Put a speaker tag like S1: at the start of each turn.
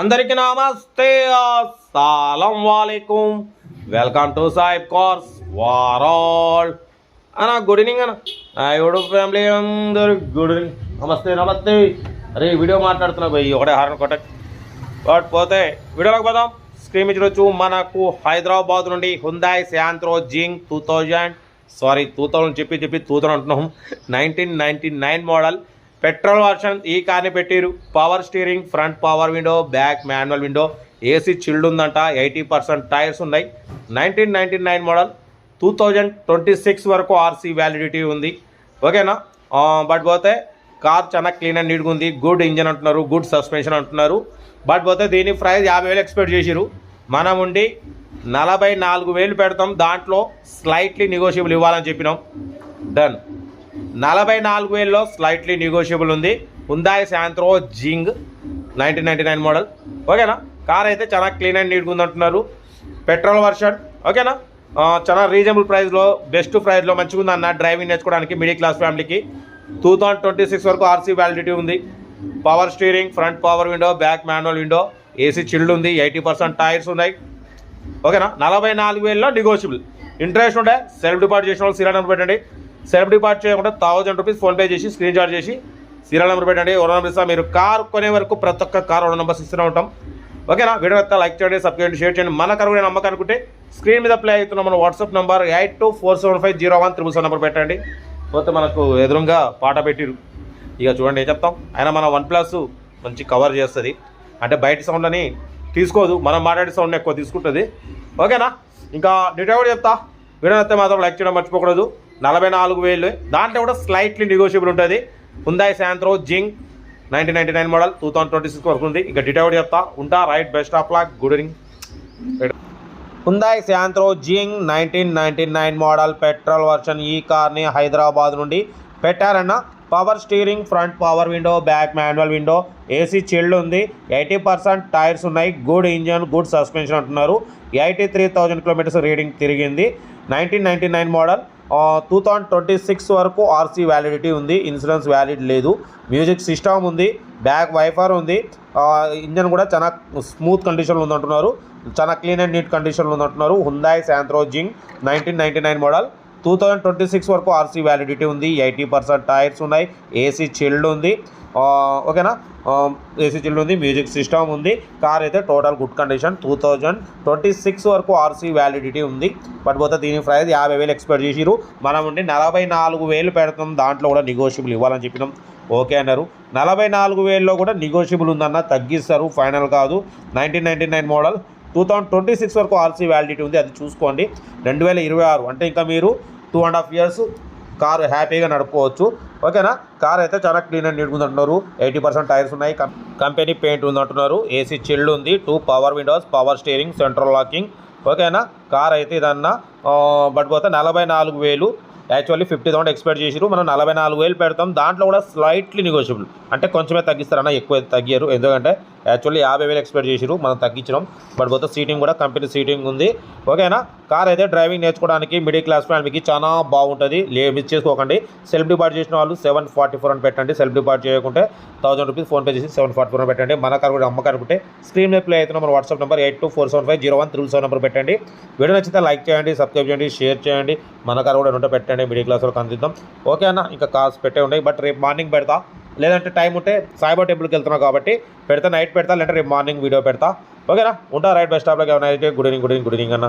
S1: అందరికి నమస్తే అస్సలం వాలేకుం వెల్కమ్ టు సాయిబ్ కోర్స్ వారాల్ అన్న గుడ్ ఈవినింగ్ అన్న. ఎవడు ఫ్యామిలీ అందరు గుడ్ ఈవినింగ్ నమస్తే నమస్తే. అరే వీడియో మాట్లాడుతున్నా పోయి ఒకటే హారన్ కొట్ట బట్ పోతే వీడియోలోకి పోదాం. స్క్రీన్ మీద చూడొచ్చు మనకు హైదరాబాద్ నుండి Hyundai Santro Xing two thousand sorry two thousand చెప్పి చెప్పి టూ థౌజండ్ అంటున్నాం. Nineteen ninety nine model petrol version ఈ కార్ని పెట్టిరు. Power steering front power window back manual window AC chilled ఉందంట. ఎయిటీ పర్సెంట్ టైర్స్ ఉన్నాయి. Nineteen ninety nine model two thousand twenty six వరకు RC validity ఉంది ఓకేనా but పోతే కార్ చాలా క్లీన్ అండ్ నీట్గా ఉంది. గుడ్ ఇంజన్ అంటున్నారు గుడ్ సస్పెన్షన్ అంటున్నారు. బట్ పోతే దీని ప్రైస్ యాభై వేలు ఎక్స్పెక్ట్ చేసిరు మనం ఉండి నలభై నాలుగు వేలు పెడతాం. దాంట్లో స్లైట్లీ నెగోషియబుల్ ఇవ్వాలని చెప్పినాం. డన్ నలభై నాలుగు వేలలో స్లైట్లీ నెగోషియబుల్ ఉంది. Hyundai Santro Xing nineteen ninety nine model ఓకేనా? కార్ అయితే చాలా క్లీన్ అండ్ నీట్గా ఉందంటున్నారు. పెట్రోల్ వర్షన్ ఓకేనా? చాలా రీజనబుల్ ప్రైస్లో బెస్ట్ ప్రైస్లో మంచిగా ఉంది అన్న డ్రైవింగ్ నేర్చుకోవడానికి మిడిల్ క్లాస్ ఫ్యామిలీకి టూ థౌజండ్ ట్వంటీ సిక్స్ వరకు ఆర్సీ వ్యాలిడిటీ ఉంది. Power steering front power window back manual window AC chilled ఉంది ఎయిటీ పర్సెంట్ టైర్స్ ఉన్నాయి. ఓకేనా? నలభై నాలుగు వేలలో నెగోషియబుల్ ఇంట్రెస్ట్ ఉంటే సెల్ఫ్ డిపాజిట్ చేసిన వాళ్ళు సిరా నెంబర్ పెట్టండి. సెల్ఫ్ డిపార్ట్ చేయకుండా థౌజండ్ రూపీస్ ఫోన్పే చేసి స్క్రీన్ షాట్ చేసి సీరియల్ నెంబర్ పెట్టండి ఓరో నెంబర్ ఇస్తాం. మీరు కార్ కొనే వరకు ప్రతి ఒక్క కార్ ఓరో నెంబర్స్ ఇస్తూనే ఉంటాం. ఓకేనా? వీడియో అయితే లైక్ చేయండి సబ్స్క్రైబ్ చేయండి షేర్ చేయండి. మన కారు కూడా నమ్మకం అనుకుంటే స్క్రీన్ మీద ప్లే అవుతున్న మన WhatsApp number eight two four seven five zero one triple seven number పెట్టండి. పోతే మనకు ఎదురుగా పాట పెట్టిరు. ఇక చూడండి ఏం చెప్తాం? అయినా మన వన్ ప్లస్ మంచి కవర్ చేస్తుంది. అంటే బయట సౌండ్ అని తీసుకోదు. మనం మాట్లాడే సౌండ్ ఎక్కువ తీసుకుంటుంది. ఓకేనా? ఇంకా డీటెయిల్ కూడా చెప్తా. వీడియో అయితే మాత్రం లైక్ చేయడం మర్చిపోకూడదు. నలభై నాలుగు వేలు. దాంట్లో కూడా స్లైట్లీ నెగోషియబుల్ ఉంటుంది. Hyundai Santro Xing nineteen ninety nine model two thousand twenty six వరకు ఉంది. ఇక డీటెయిల్ చెప్తా. ఉంటా right best of luck good evening Hyundai Santro Xing nineteen ninety nine model petrol version ఈ కార్ని హైదరాబాద్ నుండి పెట్టారన్న. Power steering front power window back manual window AC chilled ఉంది. Eighty percent tyres ఉన్నాయి. గుడ్ ఇంజన్ గుడ్ సస్పెన్షన్ అంటున్నారు. Eighty three thousand kilometres reading తిరిగింది. Nineteen ninety nine model two thousand twenty six వరకు RC validity ఉంది insurance valid లేదు. Music system ఉంది back wiper ఉంది. Engine కూడా చాలా స్మూత్ కండిషన్లో ఉందంటున్నారు. చాలా క్లీన్ అండ్ నీట్ కండిషన్లో ఉందంటున్నారు. Hyundai Santro Xing nineteen ninety nine model two thousand twenty six వరకు ఆర్సీ వ్యాలిడిటీ ఉంది ఎయిటీ పర్సెంట్ టైర్స్ ఉన్నాయి ఏసీ చిల్డ్ ఉంది. ఓకేనా ఏసీ చిల్డ్ ఉంది మ్యూజిక్ సిస్టమ్ ఉంది కార్ అయితే total good condition two thousand twenty six వరకు ఆర్సీ వ్యాలిడిటీ ఉంది. బట్ పోతే దీని ప్రైస్ యాభై వేలు ఎక్స్పెక్ట్ చేసిరు మనం ఉండి నలభై నాలుగు వేలు పెడతాం దాంట్లో కూడా నెగోషియబుల్ ఇవ్వాలని చెప్పినాం. ఓకే అన్నారు. నలభై నాలుగు వేల్లో కూడా నెగోషియబుల్ ఉందన్న తగ్గిస్తారు ఫైనల్ కాదు. Nineteen ninety nine model two thousand twenty six వరకు ఆర్సీ వ్యాలిడిటీ ఉంది అది చూసుకోండి. రెండు వేల ఇరవై ఆరు అంటే ఇంకా మీరు two and half years car హ్యాపీగా నడుపుకోవచ్చు. ఓకేనా? కార్ అయితే చాలా క్లీన్ అండ్ నీట్గా ఉందంటున్నారు. ఎయిటీ పర్సెంట్ టైర్స్ ఉన్నాయి. కంపెనీ పెయింట్ ఉందంటున్నారు. ఏసీ చిల్డ్ ఉంది. Two power windows power steering central locking ఓకేనా? కార్ అయితే ఇదన్నా పడిపోతే బట్ పోతే నలభై నాలుగు వేలు. యాక్చువల్లీ ఫిఫ్టీ థౌసండ్ ఎక్స్పెక్ట్ చేసిరు మనం నలభై నాలుగు వేలు పెడతాం. దాంట్లో కూడా స్లైట్లీ నెగోషియబుల్ అంటే కొంచెమే తగ్గిస్తారన్న ఎక్కువ తగ్గారు ఎందుకంటే యాక్చువల్లీ యాభై వేలు ఎక్స్పెక్ట్ చేసిరు మనం తగ్గించడం బట్ పోతే సీటింగ్ కూడా కంపెనీ సీటింగ్ ఉంది. ఓకేనా? కార్ అయితే డ్రైవింగ్ నేర్చుకోవడానికి మిడిల్ క్లాస్ ఫ్యామిలీకి చాలా బాగుంటుంది. లే మిస్ చేసుకోకండి. సెల్ఫ్ డిపార్ట్ చేసిన వాళ్ళు సెవెన్ ఫార్టీ ఫోర్ అని పెట్టండి. సెల్ఫ్ డిపార్ట్ చేయకుంటే థౌసండ్ రూపీస్ ఫోన్పే చేసి సెవెన్ ఫార్టీ ఫోర్ అని పెట్టండి. మన కార్ కూడా అమ్మకారు స్క్రీన్ మీద ప్లే అవుతున్న మన WhatsApp number eight two four seven five zero one three seven number పెట్టండి. వీడియో నచ్చితే లైక్ చేయండి సబ్స్క్రైబ్ చేయండి షేర్ చేయండి. మన కార్ కూడా ఉంటే పెట్టండి. మిడిల్ క్లాస్ వరకు అందిద్దాం. ఓకే అన్న ఇంకా కార్స్ పెట్టే ఉన్నాయి. బట్ రేపు మార్నింగ్ పెడతా. లేదంటే టైం ఉంటే సాయిబా టెంపుల్కి వెళ్తున్నాం కాబట్టి పెడతా నైట్ పెడతా లేదంటే రేపు మార్నింగ్ వీడియో పెడతా. ఓకేనా? ఉంటా రైట్ బెస్ట్ స్టాప్లోకి ఏమైనా అయితే good evening good evening good evening అన్న.